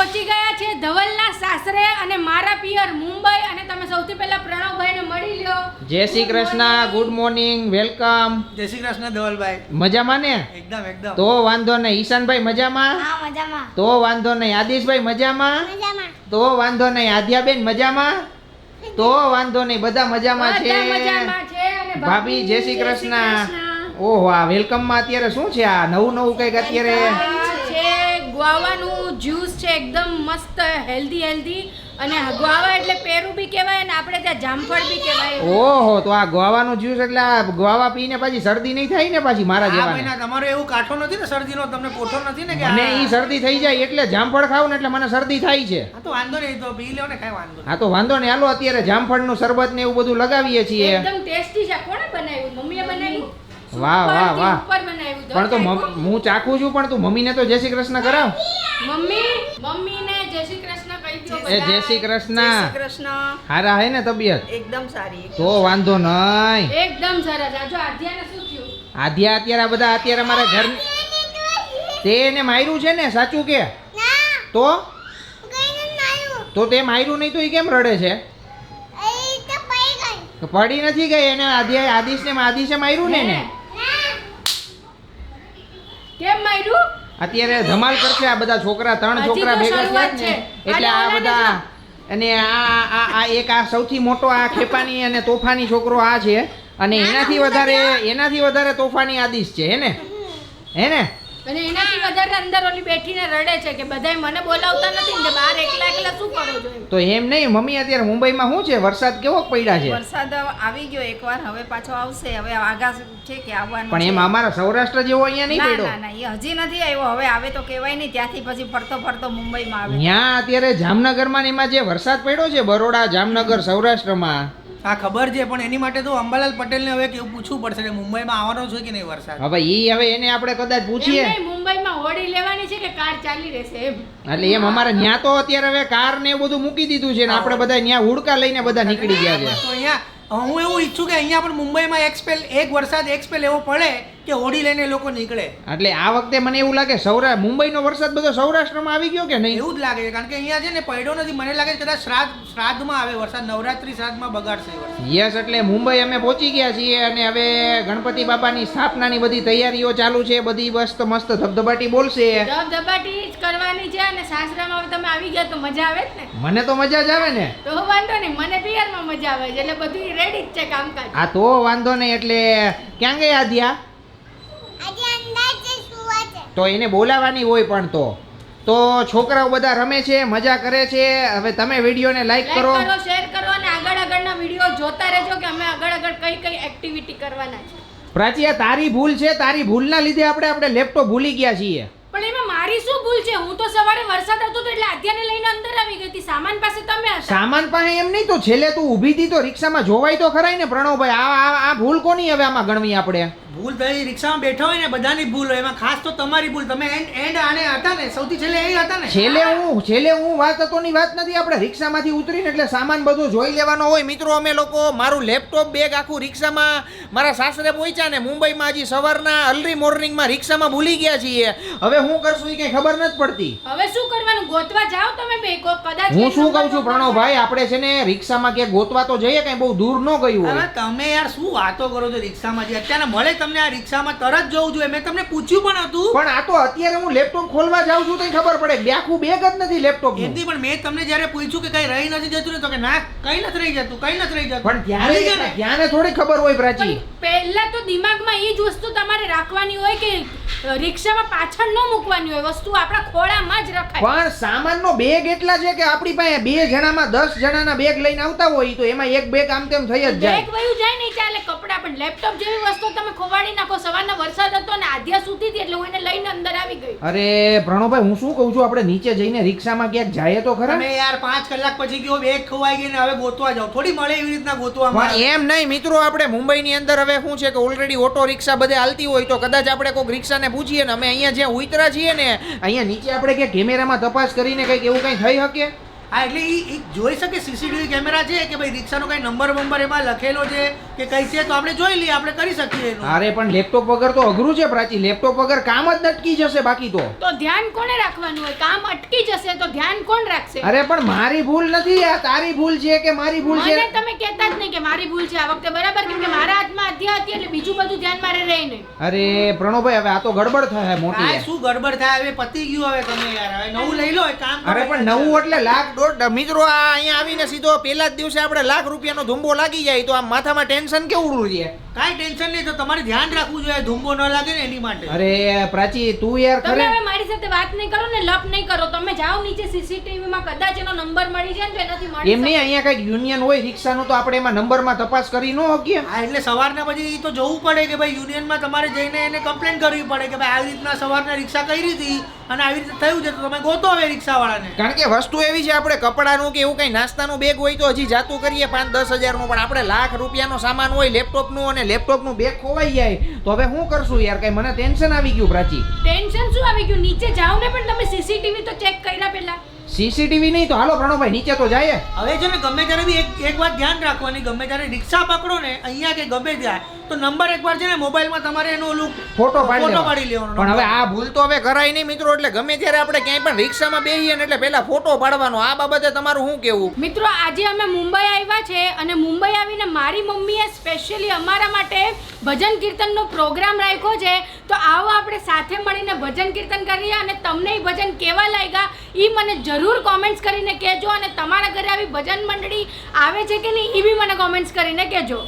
પહોંચી ગયા છે ધવલના સાસરે અને મારા પિયર મુંબઈ અને તમે સૌથી પહેલા પ્રણવભાઈને મળી લો. જય Shri Krishna good morning welcome જય શ્રી કૃષ્ણ ધવલભાઈ. મજામાં ને? એકદમ એકદમ. તો વાંધો નહીં. ઈશાનભાઈ મજામાં? હા મજામાં. તો વાંધો નહીં. આદિશભાઈ મજામાં? મજામાં. તો વાંધો નહીં. આદ્યાબેન મજામાં? તો વાંધો નહીં. બધા મજામાં છે. બધા મજામાં છે અને ભાભી જય શ્રી કૃષ્ણ. ઓહો આ વેલકમમાં અત્યારે શું છે આ? નવું નવું કંઈક અત્યારે ગુઆવાનું જ્યુસ છે એકદમ મસ્ત હેલ્ધી હેલ્ધી. અને ગુઆવા એટલે પેરું બી કહેવાય અને આપણે ત્યાં જામફળ બી કહેવાય. ઓહો તો આ ગોવાનું જ્યુસ એટલે આ ગોવા પીને પાછી શરદી નહીં થાય ને પાછી મારા જેવા મહિના તમારો એવું કાઠો નથી ને શરદીનો તમને પોઠો નથી ને કે મને ઈ શરદી થઈ જાય એટલે જામફળ ખાવ ને એટલે મને શરદી થાય છે. હા તો વાંધો નહીં તો પી લ્યો ને કાંઈ વાંધો નહીં હા તો વાંધો નહીં. હાલો અત્યારે જામફળનું શરબત ને એવું બધું લગાવીએ છીએ. એકદમ ટેસ્ટી છે. કોણે બનાવ્યું? મમ્મીએ બનાવ્યું? વાહ, વાહ, વાહ. પણ તો હું ચાખું છું પણ તું મમ્મીને તો જય શ્રી કૃષ્ણ કરાવ. મમ્મી મમ્મીને જય શ્રી કૃષ્ણ કહી દો એ જય શ્રી કૃષ્ણ. કૃષ્ણ. હારા હે ને તબિયત? એકદમ સારી તો વાંધો નહીં. એકદમ સરસ. આજો આધ્યાને શું થયું? આધ્યા અત્યારે આ બધા અત્યારે મારા ઘર તે એને માર્યું છે ને સાચું કે? તો? તો તે માર્યું નહીં તો એ કેમ રડે છે? તો પડી નથી ગઈ એને આધ્યા આદિશને આદિશે માર્યું ને એને? ના કેમ માર્યું અત્યારે ધમાલ કરશે આ બધા છોકરા ત્રણ છોકરા ભેગા થયા છે. એટલે આ બધા અને આ આ આ એક આ સૌથી મોટો આ ખેપાની અને તોફાની છોકરો આ છે. અને એનાથી વધારે એનાથી વધારે તોફાની આદિશ છે હે ને? હે ને? અને એનાથી વધારે અંદર ઓલી બેઠીને રડે છે કે બધાય મને બોલાવતા નથી ને બહાર એકલા એકલા શું કરો છો તો એમ નહીં મમ્મી અત્યારે મુંબઈમાં શું છે? વરસાદ કેવો પડ્યા છે? વરસાદ આવી ગયો એકવાર હવે પાછો આવશે. હવે આગાસ છે કે આવવાનું પણ એમ અમારા સૌરાષ્ટ્ર જેવો અહીંયા નહીં પડ્યો. ના ના એ હજી નથી આવ્યો. હવે આવે તો કહેવાય નહીં. ત્યાંથી પછી ફરતો ફરતો મુંબઈમાં આવે. ત્યાં અત્યારે જામનગરમાં ને એમાં જે વરસાદ પડ્યો છે બરોડા જામનગર સૌરાષ્ટ્રમાં. હા ખબર છે પણ એની માટે તો અંબાલાલ પટેલને હવે કેવું પૂછવું પડશે કે મુંબઈમાં આવવાનો છે કે નહીં વરસાદ? હવે ઈ હવે એને આપણે કદાચ પૂછીએ. મુંબઈમાં હોડી લેવાની છે કે કાર ચાલી રહેશે એમ. એટલે એમ અમારે ન્યા તો અત્યારે હવે કાર ને એવું બધું મૂકી દીધું છે ને આપણે બધા ન્યા હુડકા લઈને બધા નીકળી ગયા છે. તો અહીંયા હું એવું ઈચ્છું કે અહીંયા પણ મુંબઈમાં એક સ્પેલ એક વરસાદ એક સ્પેલ એવો પડે કે હોડી લઈને લોકો નીકળે. એટલે આ વખતે મને એવું લાગે સૌરા મુંબઈનો વરસાદ બધો સૌરાષ્ટ્રમાં આવી ગયો કે નહીં? એવું જ લાગે છે કારણ કે અહીંયા છે ને પડ્યો નથી મને લાગે છે કદાચ શ્રાદ્ધ શ્રાદ્ધમાં આવે વરસાદ નવરાત્રી શ્રાદ્ધમાં બગાડશે યસ એટલે મુંબઈ અમે પહોંચી ગયા છીએ અને હવે ગણપતિ બાપાની સ્થાપનાની બધી તૈયારીઓ ચાલુ છે બધી મસ્ત મસ્ત ધબધબાટી બોલશે. ધબધબાટી જ કરવાની છે અને સાસરામાં હવે તમે આવી ગયા તો મજા આવે જ ને? મને તો મજા જ આવે ને. તો વાંધો નહીં મને પિયરમાં મજા આવે છે એટલે બધું રેડી જ છે કામકાજ. આ તો વાંધો નહીં એટલે ક્યાં ગયા ધ્યા આજે અંદાજ છે સુવા છે તો એને બોલાવવાની હોય પણ તો. તો છોકરાઓ બધા રમે છે મજા કરે છે. હવે તમે વિડીયોને લાઈક લાઈક કરો. કરો શેર કરો અને આગળ આગળના વીડિયો જોતા રહેજો કે અમે આગળ આગળ કઈ કઈ એક્ટિવિટી કરવાના છે. પ્રાચી આ તારી ભૂલ છે. તારી ભૂલના લીધે આપણે આપણે લેપટોપ ભૂલી ગયા છીએ. પણ એમાં મારી શું ભૂલ છે? હું તો સવારે વરસાદ આવતો હતો એટલે આધ્યાને લઈને અંદર આવી ગઈ હતી. સામાન પાસે તમે હતા. સામાન પાસે એમ નહીં તો છેલ્લે તું ઊભી હતી તો રિક્ષામાં જોવાય તો ખરાય ને પ્રણવભાઈ. આ આ આ ભૂલ કોની હવે આમાં ગણવી આપણે? ભૂલ થઈ રિક્ષામાં બેઠા હોય ને બધાની ભૂલ હોય. એમાં ખાસ તો તમારી ભૂલ. તમે એન્ડ એન્ડ આને હતા ને? સૌથી છેલ્લે એ હતા ને? છેલ્લે હું છેલ્લે હું વાત હતોની વાત નથી. આપણે રિક્ષામાંથી ઉતરીને એટલે સામાન બધું જોઈ લેવાનો હોય. મિત્રો અમે લોકો મારું લેપટોપ બેગ આખું રિક્ષામાં મારા સાસરે પહોંચ્યા ને મુંબઈમાં હજી સવારના અર્લી મોર્નિંગમાં રિક્ષામાં ભૂલી ગયા છીએ. હવે હું કરશું એ કઈ ખબર નથી પડતી. હવે શું કરવાનું? ગોતવા જાઓ તમે બે કો કદાચ હું શું કહું છું પર પ્રણવભાઈ આપણે છે ને રિક્ષામાં ક્યાંક ગોતવા તો જઈએ કઈ બહુ દૂર ન ગયું હોય. તમે યાર શું વાતો કરો છો રિક્ષામાં જે? અત્યારે મળે તમને આ રિક્ષામાં તરત જવું જોઈએ મેં તમને પૂછ્યું પણ હતું. પણ આ તો અત્યારે હું લેપટોપ ખોલવા જાઉં છું તો ખબર પડે. બે આખું બેગ જ નથી લેપટોપ એમથી પણ મેં તમને જ્યારે પૂછ્યું કે કઈ રહી નથી જતું ને તો કે ના કઈ નથી રહી જતું કઈ નથી રહી જતું. પણ ત્યારે ત્યારે થોડી ખબર હોય પ્રાચી. પહેલા તો દિમાગમાં એ જ વસ્તુ તમારે રાખવાની હોય કે રિક્ષામાં પાછળ ન મૂકવાની હોય વસ્તુ આપણા ખોળામાં જ રખાય. પણ સામાનનો બેગ એટલા છે કે આપણી પાસે બે જણામાં દસ જણાના બેગ લઈને આવતા હોય તો એમાં એક બેગ આમ તેમ થઈ જ બેગ જાય. વયું જાય નહીં ચાલે કપડાં પણ લેપટોપ જેવી વસ્તુ તમે ખોવાડી નાખો સવારના વરસાદ હતો ને આધ્યા સુધી હતી એટલે હું એને લઈને અંદર આવી ગઈ. અરે પ્રણવભાઈ હું શું કહું છું આપણે નીચે જઈને રિક્ષામાં ક્યાંક જાય તો ખરા? તમે યાર પાંચ કલાક પછી ગયો બેગ ખોવાઈ ગઈ ને હવે ગોતવા જાવ થોડી મળે એવી રીતના ગોતવા એમ નહીં મિત્રો આપણે મુંબઈની અંદર હવે શું છે કે ઓલરેડી ઓટો રિક્ષા બધે હાલતી હોય તો કદાચ આપણે કોઈક રિક્ષાને પૂછીએ ને અમે અહીંયા જ્યાં ઉતરા છીએ ને, અહીંયા નીચે આપણે કે કેમેરામાં તપાસ કરીને કંઈક એવું કંઈ થઈ શકે? હા એટલે એ ઈ જોઈ શકે સીસીટીવી કેમેરા છે કે ભાઈ રિક્ષાનો કઈ નંબર બંબર એમાં લખેલો છે કે કઈ છે? તો આપણે જોઈ લઈએ આપણે કરી શકીએ એનું. અરે પણ લેપટોપ વગર તો અઘરું છે પ્રાચી. લેપટોપ વગર કામ જ અટકી જશે બાકી તો. તો ધ્યાન કોને રાખવાનું હોય? કામ અટકી જશે તો ધ્યાન કોણ રાખશે? અરે પણ મારી ભૂલ નથી. આ તારી ભૂલ છે કે મારી ભૂલ છે? મને તમે કહેતા જ નહીં કે મારી ભૂલ છે. આ વખતે બરાબર કેમ કે મારા હાથમાં અધ્યા હતી એટલે બીજું બધું ધ્યાન મારે રહે નહીં. અરે પ્રણવભાઈ હવે આ તો ગડબડ થાય મોટી. શું ગડબડ થાય? હવે પતી ગયું હવે તમે યાર. હવે નવું લઈ લો કામ. અરે પણ નવું એટલે લાખ દોઢ મિત્રો આ અહીંયા આવીને સીધો પેલા જ દિવસે આપણે લાખ રૂપિયાનો ધુંબો લાગી જાય તો આ માથામાં ટેન્શન કેવું રહે? કાઈ ટેન્શન નહીં તો તમારે ધ્યાન રાખવું જોઈએ ધુંબો ન લાગે ને એની માટે. અરે પ્રાચી તું યાર તમે હવે મારી સાથે વાત નહીં કરો ને લપ નહીં કરો. તમે જાઓ નીચે સીસીટીવી માં કદાચ એનો નંબર મળી જાય ને તો એનાથી મળી એમ નહીં અહીંયા કંઈક યુનિયન હોય રિક્ષાનું તો આપણે એમાં નંબરમાં તપાસ કરી ન શકીએ. હા એટલે સવારના પછી ઈ તો જોવું પડે કે ભાઈ યુનિયનમાં તમારે જઈને એને કમ્પ્લેન કરવી પડે કે ભાઈ આવી રીતના સવારના રિક્ષા કરી હતી અને આવી રીતે થયું છે તો તમે ગોતો હવે રિક્ષાવાળાને. કારણ કે વસ્તુ એવી છે આપણે કપડાનું કે એવું કંઈ નાસ્તાનું બેગ હોય તો હજી જાતું કરીએ પાંચ દસ હજારનું, પણ આપણે લાખ રૂપિયાનો સામાન હોય લેપટોપનું અને લેપટોપનું બેગ ખોવાઈ જાય, તો હવે શું કરશું યાર? કઈ મને ટેન્શન આવી ગયું પ્રાચી. ટેન્શન શું આવી ગયું? નીચે જાઓ ને પણ તમે સીસીટીવી તો ચેક કર્યા પેલા સીસીટીવી નહીં તો હાલો પ્રણવભાઈ નીચે તો જાય હવે છે ને ગમે ત્યારે બી એક એક વાત ધ્યાન રાખવાની ગમે ત્યારે રિક્ષા પકડો ને અહીંયા કે ગમે ત્યાં તો નંબર એકવાર છે ને મોબાઈલમાં તમારે એનું ઓલું ફોટો પાડી ફોટો પાડી લેવાનો. પણ હવે આ ભૂલ તો હવે કરાય નહીં મિત્રો એટલે ગમે ત્યારે આપણે ક્યાંય પણ રિક્ષામાં બેસીએ ને એટલે પહેલા ફોટો પાડવાનો. આ બાબતે તમારું શું કેવું મિત્રો આજે અમે મુંબઈ આવ્યા છે અને મુંબઈ આવીને મારી મમ્મીએ સ્પેશિયલી અમારા માટે ભજન કીર્તનનો પ્રોગ્રામ રાખ્યો છે. તો આવો આપણે સાથે મળીને ભજન કીર્તન કરીએ અને તમને એ ભજન કેવા લાગ્યા એ મને જરૂર કોમેન્ટ્સ કરીને કહેજો અને તમારા ઘરે આવી ભજન મંડળી આવે છે કે નહીં, એ બી મને કોમેન્ટ્સ કરીને કહેજો.